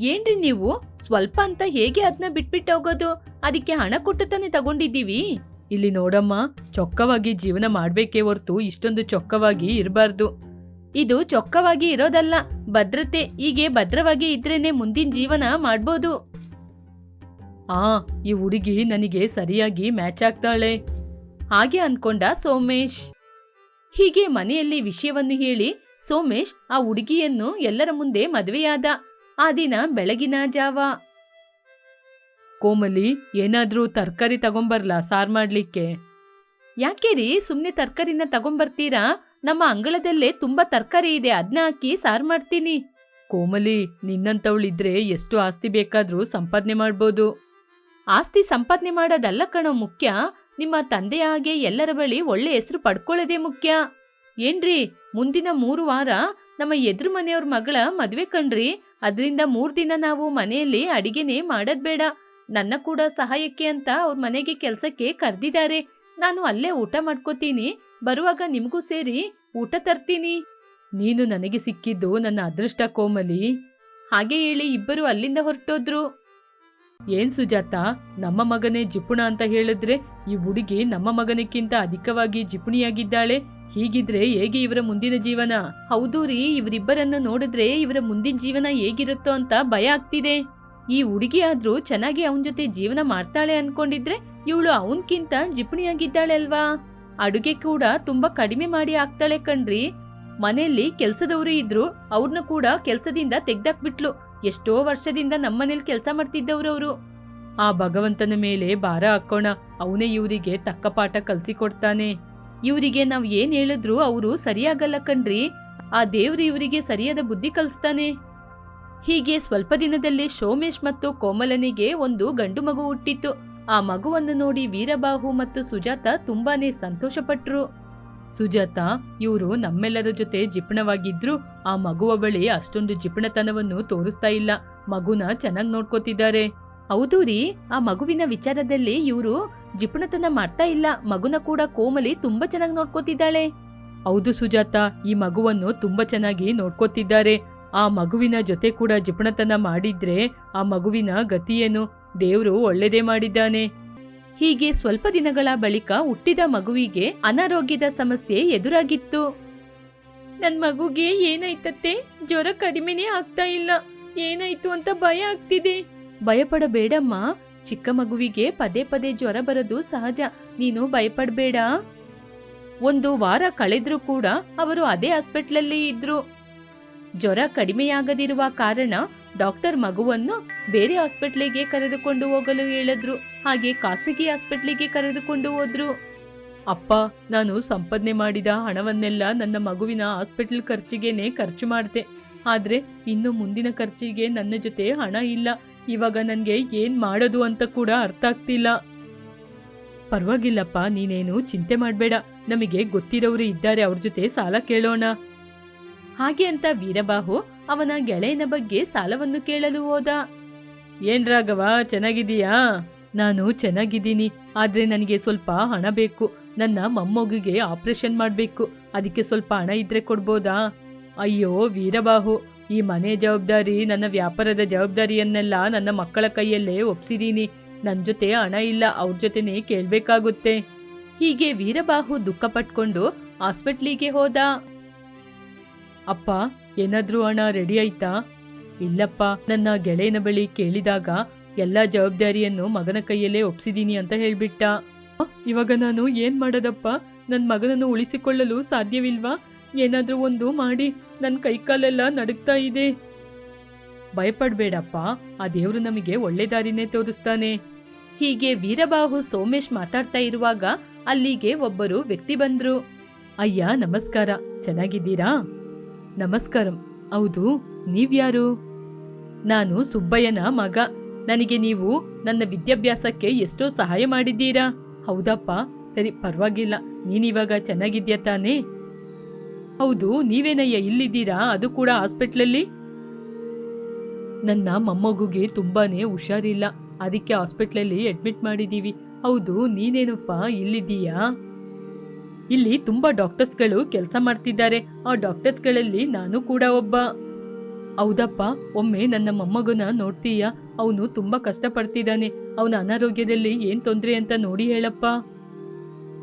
ಏನ್ರಿ ನೀವು? ಸ್ವಲ್ಪ ಅಂತ ಹೇಗೆ ಅದನ್ನ ಬಿಟ್ಬಿಟ್ಟು ಹೋಗೋದು? ಅದಕ್ಕೆ ಹಣ ಕೊಟ್ಟು ತಾನೇ ತಗೊಂಡಿದ್ದೀವಿ. ಇಲ್ಲಿ ನೋಡಮ್ಮ, ಚೊಕ್ಕವಾಗಿ ಜೀವನ ಮಾಡ್ಬೇಕೇ ಹೊರ್ತು ಇಷ್ಟೊಂದು ಚೊಕ್ಕವಾಗಿ ಇರಬಾರ್ದು. ಇದು ಚೊಕ್ಕವಾಗಿ ಇರೋದಲ್ಲ, ಭದ್ರತೆ. ಹೀಗೆ ಭದ್ರವಾಗಿ ಇದ್ರೇನೆ ಮುಂದಿನ ಜೀವನ ಮಾಡ್ಬೋದು. ಆ, ಈ ಹುಡುಗಿ ನನಗೆ ಸರಿಯಾಗಿ ಮ್ಯಾಚ್ ಆಗ್ತಾಳೆ. ಹಾಗೆ ಅನ್ಕೊಂಡ ಸೋಮೇಶ್. ಹೀಗೆ ಮನೆಯಲ್ಲಿ ವಿಷಯವನ್ನು ಹೇಳಿ ಸೋಮೇಶ್ ಆ ಹುಡುಗಿಯನ್ನು ಎಲ್ಲರ ಮುಂದೆ ಮದುವೆಯಾದ. ಆ ದಿನ ಬೆಳಗಿನ ಜಾವ. ಕೋಮಲಿ, ಏನಾದ್ರೂ ತರಕಾರಿ ತಗೊಂಬರ್ಲಾ ಸಾರ್ ಮಾಡ್ಲಿಕ್ಕೆ? ಯಾಕೆ ರೀ ಸುಮ್ನೆ ತರಕಾರಿನ ತಗೊಂಬರ್ತೀರಾ? ನಮ್ಮ ಅಂಗಳದಲ್ಲೇ ತುಂಬಾ ತರಕಾರಿ ಇದೆ ಅದನ್ನ ಹಾಕಿ ಸಾರ್ ಮಾಡ್ತೀನಿ. ಕೋಮಲಿ, ನಿನ್ನಂತವಳಿದ್ರೆ ಎಷ್ಟು ಆಸ್ತಿ ಬೇಕಾದ್ರೂ ಸಂಪಾದನೆ ಮಾಡ್ಬೋದು. ಆಸ್ತಿ ಸಂಪಾದನೆ ಮಾಡೋದಲ್ಲ ಕಣೋ ಮುಖ್ಯ, ನಿಮ್ಮ ತಂದೆಯ ಹಾಗೆ ಎಲ್ಲರ ಬಳಿ ಒಳ್ಳೆ ಹೆಸರು ಪಡ್ಕೊಳ್ಳೋದೇ ಮುಖ್ಯ. ಏನ್ರಿ, ಮುಂದಿನ ಮೂರು ವಾರ ನಮ್ಮ ಎದುರು ಮನೆಯವ್ರ ಮಗಳ ಮದ್ವೆ ಕಣ್ರಿ. ಅದರಿಂದ ಮೂರ್ ದಿನ ನಾವು ಮನೆಯಲ್ಲಿ ಅಡಿಗೆನೇ ಮಾಡೋದ್ ಬೇಡ. ನನ್ನ ಕೂಡ ಸಹಾಯಕ್ಕೆ ಅಂತ ಅವ್ರ ಮನೆಗೆ ಕೆಲ್ಸಕ್ಕೆ ಕರ್ದಿದ್ದಾರೆ ನಾನು ಅಲ್ಲೇ ಊಟ ಮಾಡ್ಕೋತೀನಿ. ಬರುವಾಗ ನಿಮಗೂ ಸೇರಿ ಊಟ ತರ್ತೀನಿ. ನೀನು ನನಗೆ ಸಿಕ್ಕಿದ್ದು ನನ್ನ ಅದೃಷ್ಟ ಕೋಮಲಿ. ಹಾಗೆ ಹೇಳಿ ಇಬ್ಬರು ಅಲ್ಲಿಂದ ಹೊರಟೋದ್ರು. ಏನ್ ಸುಜಾತ, ನಮ್ಮ ಮಗನೇ ಜಿಪುಣ ಅಂತ ಹೇಳಿದ್ರೆ ಈ ಹುಡುಗಿ ನಮ್ಮ ಮಗನಕ್ಕಿಂತ ಅಧಿಕವಾಗಿ ಜಿಪುಣಿಯಾಗಿದ್ದಾಳೆ. ಹೀಗಿದ್ರೆ ಹೇಗೆ ಇವರ ಮುಂದಿನ ಜೀವನ? ಹೌದು ರೀ, ಇವರಿಬ್ಬರನ್ನ ನೋಡಿದ್ರೆ ಇವರ ಮುಂದಿನ ಜೀವನ ಹೇಗಿರುತ್ತೋ ಅಂತ ಭಯ ಆಗ್ತಿದೆ. ಈ ಹುಡುಗಿ ಆದ್ರೂ ಚೆನ್ನಾಗಿ ಅವನ ಜೊತೆ ಜೀವನ ಮಾಡ್ತಾಳೆ ಅನ್ಕೊಂಡಿದ್ರೆ ಇವಳು ಅವನ್ಕಿಂತ ಜಿಪುಣಿಯಾಗಿದ್ದಾಳೆ ಅಲ್ವಾ? ಅಡುಗೆ ಕೂಡ ತುಂಬಾ ಕಡಿಮೆ ಮಾಡಿ ಆಗ್ತಾಳೆ ಕಣ್ರಿ. ಮನೆಯಲ್ಲಿ ಕೆಲ್ಸದವರು ಇದ್ರು ಅವ್ರನ್ನ ಕೂಡ ಕೆಲ್ಸದಿಂದ ತೆಗ್ದಾಕ್ಬಿಟ್ಲು. ಎಷ್ಟೋ ವರ್ಷದಿಂದ ನಮ್ಮನೇಲಿ ಕೆಲಸ ಮಾಡ್ತಿದ್ದವ್ರು ಅವರು. ಆ ಭಗವಂತನ ಮೇಲೆ ಭಾರ ಹಾಕೋಣ. ಅವನೇ ಇವರಿಗೆ ತಕ್ಕ ಪಾಠ ಕಲ್ಸಿಕೊಡ್ತಾನೆ ಇವರಿಗೆ ನಾವು ಏನ್ ಹೇಳಿದ್ರು ಅವರು ಸರಿಯಾಗಲ್ಲ ಕಣ್ರಿ. ಆ ದೇವ್ರು ಇವರಿಗೆ ಸರಿಯಾದ ಬುದ್ಧಿ ಕಲಿಸ್ತಾನೆ. ಹೀಗೆ ಸ್ವಲ್ಪ ದಿನದಲ್ಲಿ ಸೋಮೇಶ್ ಮತ್ತು ಕೋಮಲನಿಗೆ ಒಂದು ಗಂಡು ಮಗು ಹುಟ್ಟಿತ್ತು. ಆ ಮಗುವನ್ನು ನೋಡಿ ವೀರಬಾಹು ಮತ್ತು ಸುಜಾತ ತುಂಬಾನೇ ಸಂತೋಷಪಟ್ರು. ಸುಜಾತ, ಇವರು ನಮ್ಮೆಲ್ಲರ ಜೊತೆ ಜಿಪ್ಣವಾಗಿದ್ರು. ಆ ಮಗುವ ಬಳಿ ಅಷ್ಟೊಂದು ಜಿಪ್ಣತನವನ್ನು ತೋರಿಸ್ತಾ ಇಲ್ಲ. ಮಗುನ ಚೆನ್ನಾಗಿ ನೋಡ್ಕೋತಿದ್ದಾರೆ. ಹೌದು ರೀ, ಆ ಮಗುವಿನ ವಿಚಾರದಲ್ಲಿ ಇವರು ಜಿಪುಣತನ ಮಾಡ್ತಾ ಇಲ್ಲ. ಮಗುನ ಕೂಡ ಕೋಮಲಿ ತುಂಬಾ ಚೆನ್ನಾಗಿ ನೋಡ್ಕೋತಿದ್ದಾಳೆ. ಹೌದು ಸುಜಾತ, ಈ ಮಗುವನ್ನು ತುಂಬಾ ಚೆನ್ನಾಗಿ ನೋಡ್ಕೋತಿದ್ದಾರೆ. ಆ ಮಗುವಿನ ಜೊತೆ ಕೂಡ ಜಿಪುಣತನ ಮಾಡಿದ್ರೆ ಆ ಮಗುವಿನ ಗತಿಯೇನು ದೇವರು ಒಳ್ಳೆದೇ ಮಾಡಿದ್ದಾನೆ. ಹೀಗೆ ಸ್ವಲ್ಪ ದಿನಗಳ ಬಳಿಕ ಹುಟ್ಟಿದ ಮಗುವಿಗೆ ಅನಾರೋಗ್ಯದ ಸಮಸ್ಯೆ ಎದುರಾಗಿತ್ತು. ನನ್ ಮಗುಗೆ ಏನಾಯ್ತತ್ತೆ? ಜ್ವರ ಕಡಿಮೆನೇ ಆಗ್ತಾ ಇಲ್ಲ. ಏನಾಯ್ತು ಅಂತ ಭಯ ಆಗ್ತಿದೆ. ಭಯಪಡಬೇಡಮ್ಮ. ಚಿಕ್ಕ ಮಗುವಿಗೆ ಪದೇ ಪದೇ ಜ್ವರ ಬರೋದು ಸಹಜ. ನೀನು ಭಯಪಡಬೇಡ. ಒಂದು ವಾರ ಕಳೆದ್ರೂ ಕೂಡ ಅವರು ಅದೇ ಹಾಸ್ಪಿಟ್ಲಲ್ಲಿ ಇದ್ರು. ಜ್ವರ ಕಡಿಮೆಯಾಗದಿರುವ ಕಾರಣ ಡಾಕ್ಟರ್ ಮಗುವನ್ನು ಬೇರೆ ಹಾಸ್ಪಿಟ್ಲಿಗೆ ಕರೆದುಕೊಂಡು ಹೋಗಲು ಹೇಳಿದ್ರು. ಹಾಗೆ ಖಾಸಗಿ ಹಾಸ್ಪಿಟ್ಲಿಗೆ ಕರೆದುಕೊಂಡು ಹೋದ್ರು. ಅಪ್ಪ, ನಾನು ಸಂಪಾದನೆ ಮಾಡಿದ ಹಣವನ್ನೆಲ್ಲ ನನ್ನ ಮಗುವಿನ ಹಾಸ್ಪಿಟಲ್ ಖರ್ಚಿಗೆನೆ ಖರ್ಚು ಮಾಡಿದೆ. ಆದ್ರೆ ಇನ್ನು ಮುಂದಿನ ಖರ್ಚಿಗೆ ನನ್ನ ಜೊತೆ ಹಣ ಇಲ್ಲ. ಇವಾಗ ನನಗೆ ಏನು ಮಾಡೋದು ಅಂತ ಕೂಡ ಅರ್ಥ ಆಗ್ತಿಲ್ಲ. ಪರವಾಗಿಲ್ಲಪ್ಪ, ನೀನೇನು ಚಿಂತೆ ಮಾಡಬೇಡ. ನಮಗೆ ಗೊತ್ತಿರೋರು ಇದ್ದಾರೆ, ಅವ್ರ ಜೊತೆ ಸಾಲ ಕೇಳೋಣ. ಹಾಗೆ ಅಂತ ವೀರಬಾಹು ಅವನ ಗೆಳೆಯನ ಬಗ್ಗೆ ಸಾಲವನ್ನು ಕೇಳಲು ಹೋದ. ಏನ್ ರಾಘವ ಚೆನ್ನಾಗಿದೀಯಾ ನಾನು ಚೆನ್ನಾಗಿದ್ದೀನಿ, ಆದ್ರೆ ನನಗೆ ಸ್ವಲ್ಪ ಹಣ ಬೇಕು. ನನ್ನ ಮೊಮ್ಮಗುಗೆ ಆಪರೇಷನ್ ಮಾಡಬೇಕು. ಅದಕ್ಕೆ ಸ್ವಲ್ಪ ಹಣ ಇದ್ರೆ ಕೊಡ್ಬೋದಾ? ಅಯ್ಯೋ, ವೀರಬಾಹು. ಈ ಮನೆ ಜವಾಬ್ದಾರಿ ನನ್ನ ವ್ಯಾಪಾರದ ಜವಾಬ್ದಾರಿಯನ್ನೆಲ್ಲ ನನ್ನ ಮಕ್ಕಳ ಕೈಯಲ್ಲೇ ಒಪ್ಸಿದೀನಿ. ನನ್ನ ಜೊತೆ ಹಣ ಇಲ್ಲ, ಅವ್ರ ಜೊತೆನೇ ಕೇಳ್ಬೇಕಾಗುತ್ತೆ. ಹೀಗೆ ವೀರಬಾಹು ದುಃಖ ಪಟ್ಕೊಂಡು ಹಾಸ್ಪಿಟ್ಲಿಗೆ ಹೋದ. ಅಪ್ಪ, ಏನಾದ್ರೂ ಹಣ ರೆಡಿ ಆಯ್ತಾ? ಇಲ್ಲಪ್ಪ, ನನ್ನ ಗೆಳೆಯನ ಬಳಿ ಕೇಳಿದಾಗ ಎಲ್ಲ ಜವಾಬ್ದಾರಿಯನ್ನು ಮಗನ ಕೈಯಲ್ಲೇ ಒಪ್ಸಿದೀನಿ ಅಂತ ಹೇಳ್ಬಿಟ್ಟ. ಇವಾಗ ನಾನು ಏನ್ ಮಾಡೋದಪ್ಪ? ನನ್ನ ಮಗನನ್ನು ಉಳಿಸಿಕೊಳ್ಳಲು ಸಾಧ್ಯವಿಲ್ವಾ? ಏನಾದ್ರೂ ಒಂದು ಮಾಡಿ ನನ್ನ ಕೈಕಾಲೆಲ್ಲ ನಡುಗ್ತಾ ಇದೆ. ಭಯಪಡ್ಬೇಡಪ್ಪ, ಆ ದೇವರು ನಮಗೆ ಒಳ್ಳೆ ದಾರಿನೇ ತೋರಿಸ್ತಾನೆ. ಹೀಗೆ ವೀರಬಾಹು ಸೋಮೇಶ್ ಮಾತಾಡ್ತಾ ಇರುವಾಗ ಅಲ್ಲಿಗೆ ಒಬ್ಬರು ವ್ಯಕ್ತಿ ಬಂದ್ರು. ಅಯ್ಯ, ನಮಸ್ಕಾರ, ಚೆನ್ನಾಗಿದ್ದೀರಾ? ನಮಸ್ಕಾರಂ, ಹೌದು, ನೀವ್ಯಾರು? ನಾನು ಸುಬ್ಬಯ್ಯನ ಮಗ. ನನಗೆ ನೀವು ನನ್ನ ವಿದ್ಯಾಭ್ಯಾಸಕ್ಕೆ ಎಷ್ಟೋ ಸಹಾಯ ಮಾಡಿದ್ದೀರಾ? ಹೌದಪ್ಪ, ಸರಿ, ಪರವಾಗಿಲ್ಲ, ನೀನಿವಾಗ ಚೆನ್ನಾಗಿದ್ಯಾ ತಾನೇ? ಹೌದು, ನೀವೇನಯ್ಯ ಇಲ್ಲಿದ್ದೀರಾ? ಅದು ಕೂಡ ಹಾಸ್ಪಿಟ್ಲಲ್ಲಿ? ನನ್ನ ಮೊಮ್ಮಗುಗೆ ತುಂಬಾನೇ ಹುಷಾರಿಲ್ಲ. ಅದಕ್ಕೆ ಹಾಸ್ಪಿಟ್ಲಲ್ಲಿ ಅಡ್ಮಿಟ್ ಮಾಡಿದೀವಿ. ಹೌದು, ನೀನೇನಪ್ಪ ಇಲ್ಲಿದ್ದೀಯಾ? ಇಲ್ಲಿ ತುಂಬಾ ಡಾಕ್ಟರ್ಸ್ಗಳು ಕೆಲಸ ಮಾಡ್ತಿದ್ದಾರೆ. ಆ ಡಾಕ್ಟರ್ಸ್ಗಳಲ್ಲಿ ನಾನು ಕೂಡ ಒಬ್ಬ. ಹೌದಪ್ಪ, ಒಮ್ಮೆ ನನ್ನ ಮೊಮ್ಮಗನ ನೋಡ್ತೀಯಾ? ಅವನು ತುಂಬಾ ಕಷ್ಟಪಡ್ತಿದ್ದಾನೆ. ಅವನ ಅನಾರೋಗ್ಯದಲ್ಲಿ ಏನ್ ತೊಂದ್ರೆ ಅಂತ ನೋಡಿ ಹೇಳಪ್ಪ.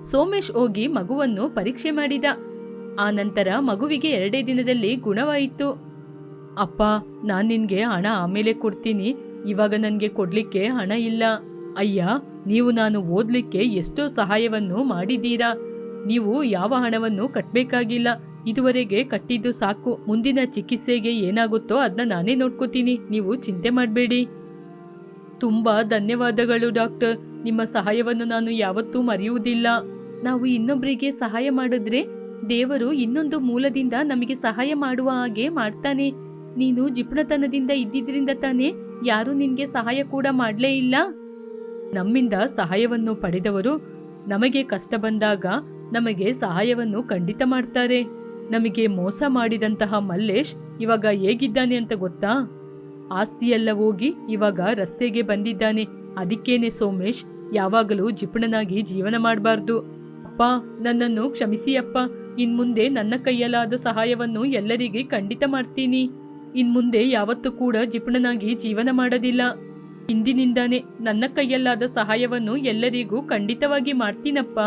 ಸೋಮೇಶ್ ಹೋಗಿ ಮಗುವನ್ನು ಪರೀಕ್ಷೆ ಮಾಡಿದ. ಆ ನಂತರ ಮಗುವಿಗೆ ಎರಡೇ ದಿನದಲ್ಲಿ ಗುಣವಾಯಿತು. ಅಪ್ಪ, ನಾನು ನಿನಗೆ ಹಣ ಆಮೇಲೆ ಕೊಡ್ತೀನಿ. ಇವಾಗ ನನಗೆ ಕೊಡ್ಲಿಕ್ಕೆ ಹಣ ಇಲ್ಲ. ಅಯ್ಯ, ನೀವು ನಾನು ಓದಲಿಕ್ಕೆ ಎಷ್ಟೋ ಸಹಾಯವನ್ನು ಮಾಡಿದ್ದೀರಾ. ನೀವು ಯಾವ ಹಣವನ್ನು ಕಟ್ಟಬೇಕಾಗಿಲ್ಲ ಇದುವರೆಗೆ ಕಟ್ಟಿದ್ದು ಸಾಕು. ಮುಂದಿನ ಚಿಕಿತ್ಸೆಗೆ ಏನಾಗುತ್ತೋ ಅದನ್ನ ನಾನೇ ನೋಡ್ಕೋತೀನಿ. ನೀವು ಚಿಂತೆ ಮಾಡಬೇಡಿ. ತುಂಬಾ ಧನ್ಯವಾದಗಳು, ಡಾಕ್ಟರ್. ನಿಮ್ಮ ಸಹಾಯವನ್ನು ನಾನು ಯಾವತ್ತೂ ಮರೆಯುವುದಿಲ್ಲ. ನಾವು ಇನ್ನೊಬ್ಬರಿಗೆ ಸಹಾಯ ಮಾಡಿದ್ರೆ ದೇವರು ಇನ್ನೊಂದು ಮೂಲದಿಂದ ನಮಗೆ ಸಹಾಯ ಮಾಡುವ ಹಾಗೆ ಮಾಡ್ತಾನೆ. ನೀನು ಜಿಪುಣತನದಿಂದ ಇದ್ದಿದ್ರಿಂದ ತಾನೇ ಯಾರೂ ನಿನ್ಗೆ ಸಹಾಯ ಕೂಡ ಮಾಡಲೇ ಇಲ್ಲ. ನಮ್ಮಿಂದ ಸಹಾಯವನ್ನು ಪಡೆದವರು ನಮಗೆ ಕಷ್ಟ ಬಂದಾಗ ನಮಗೆ ಸಹಾಯವನ್ನು ಖಂಡಿತ ಮಾಡ್ತಾರೆ. ನಮಗೆ ಮೋಸ ಮಾಡಿದಂತಹ ಮಲ್ಲೇಶ್ ಇವಾಗ ಹೇಗಿದ್ದಾನೆ ಅಂತ ಗೊತ್ತಾ? ಆಸ್ತಿಯೆಲ್ಲ ಹೋಗಿ ಇವಾಗ ರಸ್ತೆಗೆ ಬಂದಿದ್ದಾನೆ. ಅದಕ್ಕೇನೆ ಸೋಮೇಶ್ ಯಾವಾಗಲೂ ಜಿಪುಣನಾಗಿ ಜೀವನ ಮಾಡಬಾರ್ದು. ಅಪ್ಪ, ನನ್ನನ್ನು ಕ್ಷಮಿಸಿ ಅಪ್ಪ. ಇನ್ಮುಂದೆ ನನ್ನ ಕೈಯಲ್ಲಾದ ಸಹಾಯವನ್ನು ಎಲ್ಲರಿಗೆ ಖಂಡಿತ ಮಾಡ್ತೀನಿ. ಇನ್ಮುಂದೆ ಯಾವತ್ತೂ ಕೂಡ ಜಿಪುಣನಾಗಿ ಜೀವನ ಮಾಡೋದಿಲ್ಲ. ಇಂದಿನಿಂದಾನೆ ನನ್ನ ಕೈಯಲ್ಲಾದ ಸಹಾಯವನ್ನು ಎಲ್ಲರಿಗೂ ಖಂಡಿತವಾಗಿ ಮಾಡ್ತೀನಪ್ಪ.